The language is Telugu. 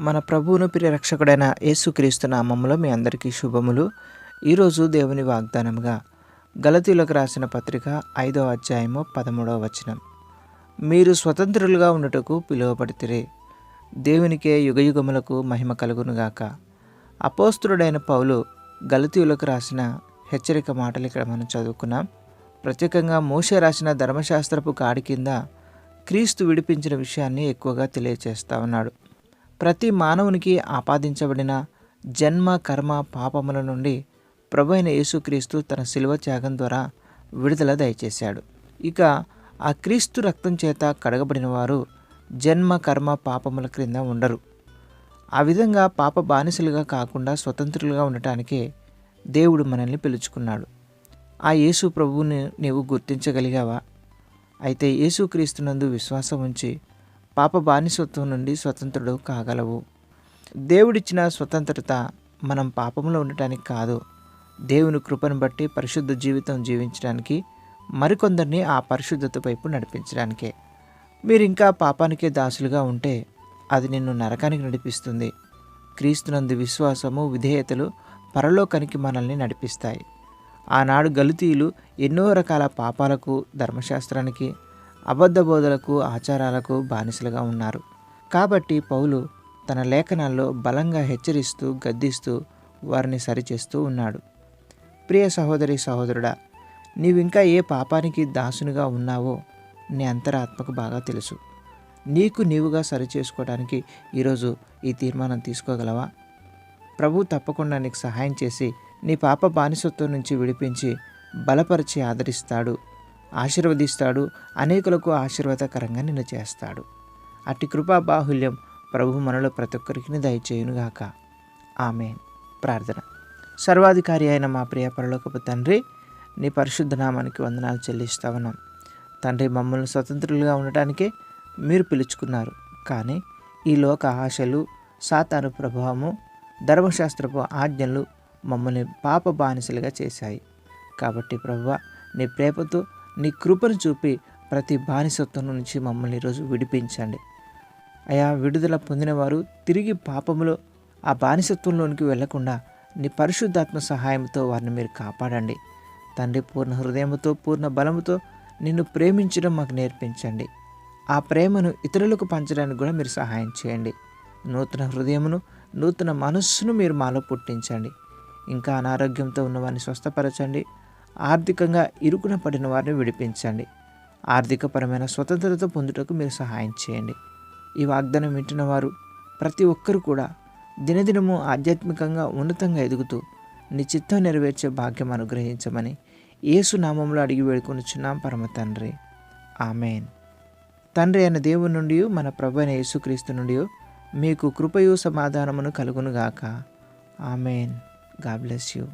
మన ప్రభువును ప్రియరక్షకుడైన యేసుక్రీస్తు నామంలో మీ అందరికీ శుభములు. ఈరోజు దేవుని వాగ్దానముగా గలతీలకు రాసిన పత్రిక ఐదవ అధ్యాయము పదమూడవ వచనం. మీరు స్వతంత్రులుగా ఉండుటకు పిలువబడితిరే. దేవునికే యుగయుగములకు మహిమ కలుగునుగాక అపోస్తుడైన పౌలు గలతీయులకు రాసిన హెచ్చరిక మాటలు ఇక్కడ మనం చదువుకున్నాం. ప్రత్యేకంగా మోషే రాసిన ధర్మశాస్త్రపు కాడి కింద క్రీస్తు విడిపించిన విషయాన్ని ఎక్కువగా తెలియచేస్తా ఉన్నాడు. ప్రతి మానవునికి ఆపాదించబడిన జన్మ కర్మ పాపముల నుండి ప్రభు అయిన యేసుక్రీస్తు తన శిలువ త్యాగం ద్వారా విడుదల దయచేశాడు. ఇక ఆ క్రీస్తు రక్తం చేత కడగబడిన వారు జన్మ కర్మ పాపముల క్రింద ఉండరు. ఆ విధంగా పాప బానిసలుగా కాకుండా స్వతంత్రులుగా ఉండటానికే దేవుడు మనల్ని పిలుచుకున్నాడు. ఆ యేసు ప్రభువుని నీవు గుర్తించగలిగావా? అయితే యేసుక్రీస్తునందు విశ్వాసం ఉంచి పాప బానిసత్వం నుండి స్వతంత్రుడు కాగలవు. దేవుడిచ్చిన స్వతంత్రత మనం పాపంలో ఉండటానికి కాదు దేవుని కృపను బట్టి పరిశుద్ధ జీవితం జీవించడానికి మరికొందరిని ఆ పరిశుద్ధత వైపు నడిపించడానికే. మీరు ఇంకా పాపానికే దాసులుగా ఉంటే అది నిన్ను నరకానికి నడిపిస్తుంది. క్రీస్తునందు విశ్వాసము విధేయతలు పరలోకానికి మనల్ని నడిపిస్తాయి. ఆనాడు గలుతీయులు ఎన్నో రకాల పాపాలకు ధర్మశాస్త్రానికి అబద్ధ బోధలకు ఆచారాలకు బానిసలుగా ఉన్నారు. కాబట్టి పౌలు తన లేఖనాల్లో బలంగా హెచ్చరిస్తూ గద్దిస్తూ వారిని సరిచేస్తూ ఉన్నాడు. ప్రియ సహోదరి సహోదరుడా నీవింకా ఏ పాపానికి దాసునిగా ఉన్నావో నీ అంతరాత్మకు బాగా తెలుసు. నీకు నీవుగా సరిచేసుకోవడానికి ఈరోజు ఈ తీర్మానం తీసుకోగలవా? ప్రభు తప్పకుండా నీకు సహాయం చేసి నీ పాప బానిసత్వం నుంచి విడిపించి బలపరిచి ఆదరిస్తాడు ఆశీర్వదిస్తాడు అనేకులకు ఆశీర్వాదకరంగా నిన్ను చేస్తాడు. అట్టి కృపా బాహుల్యం ప్రభు మనలో ప్రతి ఒక్కరికి దయచేయునుగాక. ఆమె ప్రార్థన. సర్వాధికారి అయిన మా ప్రియ పరలోకపు తండ్రి నీ పరిశుద్ధ నామానికి వందనాలు చెల్లిస్తా ఉన్నాం. తండ్రి మమ్మల్ని స్వతంత్రులుగా ఉండటానికే మీరు పిలుచుకున్నారు. కానీ ఈ లోక ఆశలు సాతాను ప్రభావము ధర్మశాస్త్రపు ఆజ్ఞలు మమ్మల్ని పాప బానిసలుగా చేశాయి. కాబట్టి ప్రభువ నీ ప్రేమతో నీ కృపను చూపి ప్రతి బానిసత్వం నుంచి మమ్మల్ని ఈరోజు విడిపించండి. అయా విడుదల పొందినవారు తిరిగి పాపములో ఆ బానిసత్వంలోనికి వెళ్ళకుండా నీ పరిశుద్ధాత్మ సహాయంతో వారిని మీరు కాపాడండి. తండ్రి పూర్ణ హృదయంతో పూర్ణ బలముతో నిన్ను ప్రేమించడం మాకు నేర్పించండి. ఆ ప్రేమను ఇతరులకు పంచడానికి కూడా మీరు సహాయం చేయండి. నూతన హృదయమును నూతన మనస్సును మీరు మాలో పుట్టించండి. ఇంకా అనారోగ్యంతో ఉన్నవారిని స్వస్థపరచండి. ఆర్థికంగా ఇరుకున పడిన వారిని విడిపించండి. ఆర్థికపరమైన స్వతంత్రత పొందుటకు మీరు సహాయం చేయండి. ఈ వాగ్దానం వింటున్న వారు ప్రతి ఒక్కరు కూడా దినదినము ఆధ్యాత్మికంగా ఉన్నతంగా ఎదుగుతూ నిశ్చిత్తం నెరవేర్చే భాగ్యం అనుగ్రహించమని యేసు నామంలో అడిగి వేడుకొనిచున్నాం పరమ తండ్రి. ఆమెన్. తండ్రి అయిన దేవుని నుండి మన ప్రభు అయిన యేసుక్రీస్తు నుండి మీకు కృపయు సమాధానమును కలుగునుగాక. ఆమెన్. God bless you.